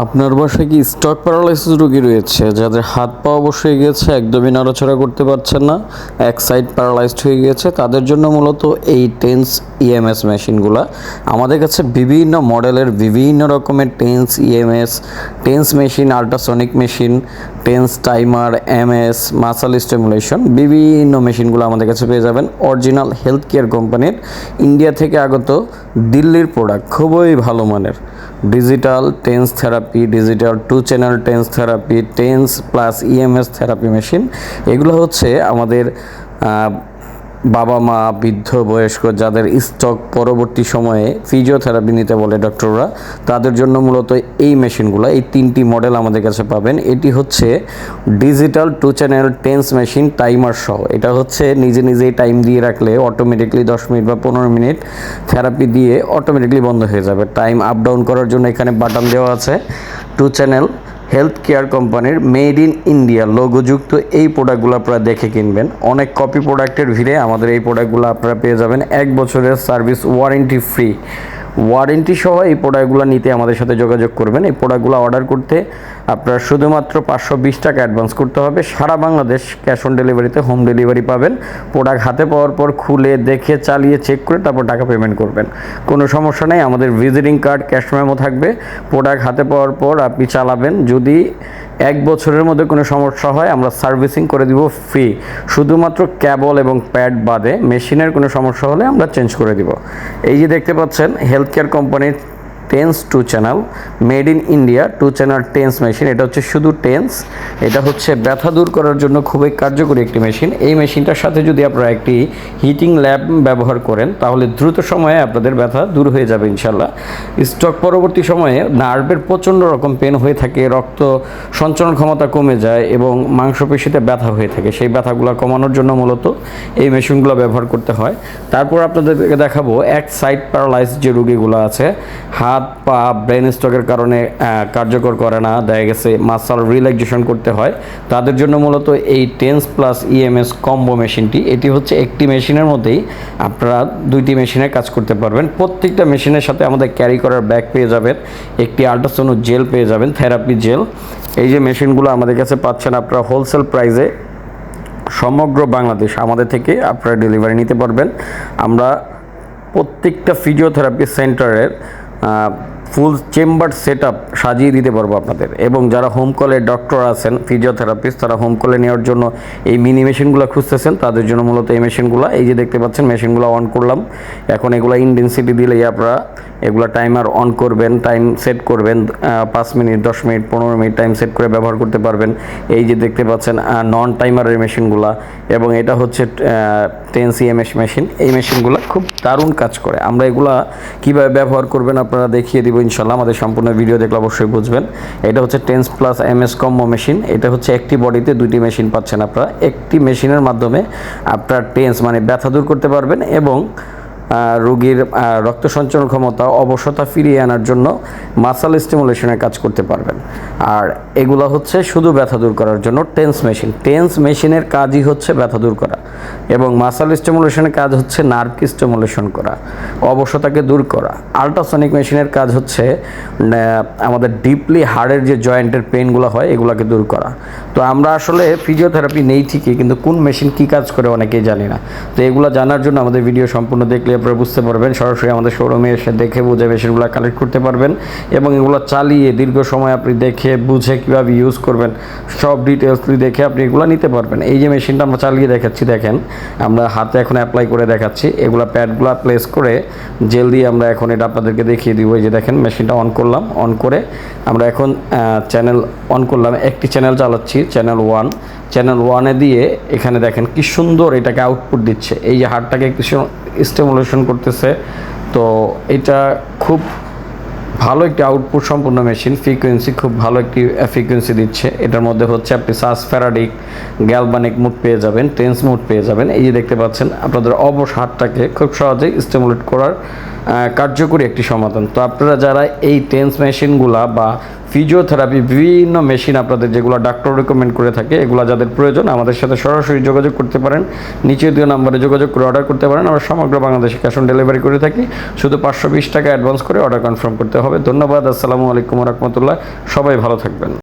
আপনার বাসায় কি স্টক প্যারালাইসিস রোগী রয়েছে? যাদের হাত পা অবশ্যই গেছে, একদমই নাড়াচাড়া করতে পারছেন না, এক সাইড প্যারালাইজড হয়ে গিয়েছে, তাদের জন্য মূলত এই টেন্স ইএমএস মেশিনগুলা। আমাদের কাছে বিভিন্ন মডেলের বিভিন্ন রকমের TENS EMS TENS machine ultrasonic machine TENS timer, MS, muscle stimulation বিভিন্ন মেশিনগুলো আমাদের কাছে পেয়ে যাবেন। অরিজিনাল হেলথ কেয়ার কোম্পানির ইন্ডিয়া থেকে আগত দিল্লির প্রোডাক্ট খুবই ভালো মানের। Digital TENS therapy, digital two channel TENS therapy, TENS plus EMS therapy machine. এগুলো হচ্ছে আমাদের বাবা মা, বৃদ্ধ, বয়স্ক যাদের স্টক পরবর্তী সময়ে ফিজিওথেরাপি নিতে বলে ডক্টররা তাদের জন্য মূলত এই মেশিনগুলো, এই তিনটি মডেল আমাদের কাছে পাবেন। এটি হচ্ছে digital two channel TENS machine timer সহ। এটা হচ্ছে নিজে নিজেই টাইম দিয়ে রাখলে অটোমেটিকলি দশ মিনিট বা পনেরো মিনিট থেরাপি দিয়ে অটোমেটিকলি বন্ধ হয়ে যাবে। টাইম আপ ডাউন করার জন্য এখানে বাটন দেওয়া আছে। টু চ্যানেল হেলথ কেয়ার কোম্পানির মেড ইন ইন্ডিয়া লোগোযুক্ত এই প্রোডাক্টগুলো আপনারা দেখে কিনবেন। অনেক কপি প্রোডাক্টের ভিড়ে আমাদের এই প্রোডাক্টগুলো আপনারা পেয়ে যাবেন। এক বছরের সার্ভিস ওয়ারেন্টি ফ্রি। ওয়ারেন্টি সহ এই প্রোডাক্টগুলো নিতে আমাদের সাথে যোগাযোগ করবেন। এই প্রোডাক্টগুলো অর্ডার করতে আপনারা শুধুমাত্র পাঁচশো বিশ টাকা অ্যাডভান্স করতে হবে। সারা বাংলাদেশ ক্যাশ অন ডেলিভারিতে হোম ডেলিভারি পাবেন। প্রোডাক্ট হাতে পাওয়ার পর খুলে দেখে, চালিয়ে চেক করে তারপর টাকা পেমেন্ট করবেন। কোনো সমস্যা নেই, আমাদের ভিজিটিং কার্ড, ক্যাশ মেমো থাকবে। প্রোডাক্ট হাতে পাওয়ার পর আপনি চালাবেন। যদি এক বছরের মধ্যে কোনো সমস্যা হয়, আমরা সার্ভিসিং করে দিব ফ্রি। শুধুমাত্র ক্যাবল এবং প্যাড বাদে মেশিনের কোনো সমস্যা হলে আমরা চেঞ্জ করে দিব। এই যে দেখতে পাচ্ছেন হেলথ কেয়ার কোম্পানির TENS two channel, made in India two channel TENS machine. এটা হচ্ছে শুধু টেন্স, এটা হচ্ছে ব্যথা দূর করার জন্য খুবই কার্যকরী একটি মেশিন। এই মেশিনটার সাথে যদি আপনারা একটি হিটিং ল্যাব ব্যবহার করেন, তাহলে দ্রুত সময়ে আপনাদের ব্যথা দূর হয়ে যাবে ইনশাল্লাহ স্টক পরবর্তী সময়ে নার্ভের প্রচণ্ড রকম পেন হয়ে থাকে, রক্ত সঞ্চালন ক্ষমতা কমে যায় এবং মাংসপেশিতে ব্যথা হয়ে থাকে। সেই ব্যথাগুলো কমানোর জন্য মূলত এই মেশিনগুলো ব্যবহার করতে হয়। তারপর আপনাদেরকে দেখাবো এক সাইড প্যারালাইজ যে রোগীগুলো আছে, হাত পা ব্রেন স্ট্রোকের কারণে কার্যকর করে না, দেখা গেছে মাসাল রিল্যাক্সেশন করতে হয়। তাদের জন্য মূলত এই টেন্স প্লাস ইএমএস কম্বো মেশিনটি। এটি হচ্ছে একটি মেশিনের মধ্যেই আপনারা দুইটি মেশিনে কাজ করতে পারবেন। প্রত্যেকটা মেশিনের সাথে আমাদের ক্যারি করার ব্যাগ পেয়ে যাবেন, একটি আল্ট্রাসোনো জেল পেয়ে যাবেন থেরাপি জেল এই যে মেশিনগুলো আমাদের কাছে পাচ্ছেন আপনারা হোলসেল প্রাইসে সমগ্র বাংলাদেশ আমাদের থেকে আপনারা ডেলিভারি নিতে পারবেন। আমরা প্রত্যেকটা ফিজিওথেরাপি সেন্টারের uh, full chamber set up সাজিয়ে দিতে পারব আপনাদের। এবং যারা হোম কলে ডক্টর আছেন, ফিজিওথেরাপিস্ট, তারা হোম কলে নেওয়ার জন্য এই মিনি মেশিনগুলো খুঁজতেছেন, তাদের জন্য মূলত এই মেশিনগুলো। এই যে দেখতে পাচ্ছেন, মেশিনগুলো অন করলাম। এখন এগুলো ইনডেন্সিটি দিলেই আপনারা এগুলো টাইমার অন করবেন টাইম সেট করবেন পাঁচ মিনিট, দশ মিনিট, পনেরো মিনিট টাইম সেট করে ব্যবহার করতে পারবেন। এই যে দেখতে পাচ্ছেন নন টাইমারের মেশিনগুলা, এবং এটা হচ্ছে টেন সিএমএস মেশিন এই মেশিনগুলো খুব দারুণ কাজ করে। আমরা এগুলা কীভাবে ব্যবহার করবেন আপনারা দেখিয়ে দিব ইনশাল্লাহ আমাদের সম্পূর্ণ ভিডিও দেখলে অবশ্যই বুঝবেন। এটা হচ্ছে TENS plus MS combo machine. এটা হচ্ছে একটি বডিতে দুইটি মেশিন পাচ্ছেন আপনারা। একটি মেশিনের মাধ্যমে আপনার টেন্স মানে ব্যথা দূর করতে পারবেন এবং রোগীর রক্ত সঞ্চালন ক্ষমতা অবসতা ফিরিয়ে আনার জন্য মাসাল স্টিমুলেশনের কাজ করতে পারবেন। আর এগুলো হচ্ছে শুধু ব্যথা দূর করার জন্য টেন্স মেশিন। টেন্স মেশিনের কাজই হচ্ছে ব্যথা দূর করা। এবং মাসাল স্টিমুলেশনের কাজ হচ্ছে নার্ভকে স্টিমুলেশন করা অবসতাকে দূর করা। আল্ট্রাসনিক মেশিনের কাজ হচ্ছে আমাদের ডিপলি হাড়ের যে জয়েন্টের পেনগুলো হয়, এগুলোকে দূর করা। তো আমরা আসলে ফিজিওথেরাপি নেই ঠিকই, কিন্তু কোন মেশিন কী কাজ করে অনেকেই জানি না। তো এগুলো জানার জন্য আমাদের ভিডিও সম্পূর্ণ দেখলে আপনারা বুঝতে পারবেন, সরাসরি আমাদের শোরুমে এসে দেখে বুঝে মেশিনগুলো কালেক্ট করতে পারবেন এবং এগুলো চালিয়ে দীর্ঘ সময় আপনি দেখে বুঝে কীভাবে ইউজ করবেন, সব ডিটেলসলি দেখে আপনি এগুলো নিতে পারবেন। এই যে মেশিনটা আমরা চালিয়ে দেখাচ্ছি, দেখেন আমরা হাতে এখন অ্যাপ্লাই করে দেখাচ্ছি। এগুলো প্যাডগুলো প্লেস করে জেল দিয়ে আমরা এখন এটা আপনাদেরকে দেখিয়ে দিব। এই যে দেখেন মেশিনটা অন করলাম অন করে আমরা এখন চ্যানেল অন করলাম। একটি চ্যানেল চালাচ্ছি চ্যানেল ওয়ান চ্যানেল ওয়ানে দিয়ে এখানে দেখেন কি সুন্দর এটাকে আউটপুট দিচ্ছে। এই যে হাড়টাকে কিছু স্টিমুলেশন করতেছে। তো এটা খুব ভালো একটি আউটপুট সম্পূর্ণ মেশিন ফ্রিকোয়েন্সি খুব ভালো একটি ফ্রিকোয়েন্সি দিচ্ছে। এটার মধ্যে হচ্ছে আপনি সাস ফ্যারাডিক গ্যালবানিক মুড পেয়ে যাবেন টেন্স মুড পেয়ে যাবেন। এই যে দেখতে পাচ্ছেন, আপনাদের অবশ হাতটাকে খুব সহজেই স্টিমুলেট করার কার্যকরী একটি সমাধান। তো আপনারা যারা এই টেন্স মেশিনগুলা বা ফিজিওথেরাপি বিভিন্ন মেশিন আপনাদের যেগুলো ডাক্তার রেকমেন্ড করে থাকে, এগুলো যাদের প্রয়োজন, আমাদের সাথে সরাসরি যোগাযোগ করতে পারেন। নিচে দুই নম্বরে যোগাযোগ করে অর্ডার করতে পারেন। আমরা সমগ্র বাংলাদেশে ক্যাশ অন ডেলিভারি করে থাকি। শুধু পাঁচশো বিশ টাকা অ্যাডভান্স করে অর্ডার কনফার্ম করতে হবে। ধন্যবাদ। আসসালামু আলাইকুম রহমতুল্লাহ। সবাই ভালো থাকবেন।